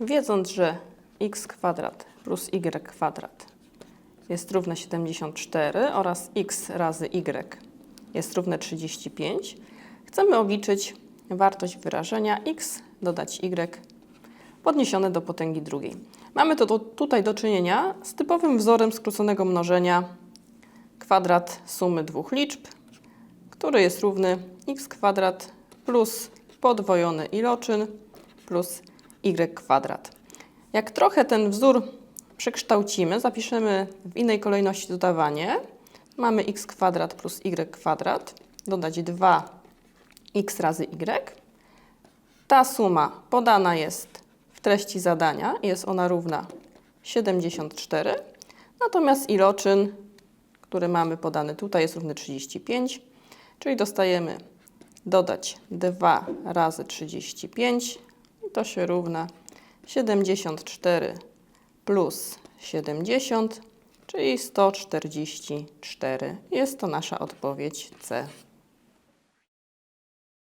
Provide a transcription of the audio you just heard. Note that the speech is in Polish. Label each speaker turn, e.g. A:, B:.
A: Wiedząc, że x kwadrat plus y kwadrat jest równe 74 oraz x razy y jest równe 35, chcemy obliczyć wartość wyrażenia x dodać y podniesione do potęgi drugiej. Mamy to do, tutaj do czynienia z typowym wzorem skróconego mnożenia kwadrat sumy dwóch liczb, który jest równy x kwadrat plus podwojony iloczyn plus y kwadrat. Jak trochę ten wzór przekształcimy, zapiszemy w innej kolejności dodawanie, mamy x kwadrat plus y kwadrat, dodać 2x razy y. Ta suma podana jest w treści zadania, jest ona równa 74, natomiast iloczyn, który mamy podany tutaj jest równy 35, czyli dostajemy dodać 2 razy 35 i to się równa 74 plus 70, czyli 144. Jest to nasza odpowiedź C.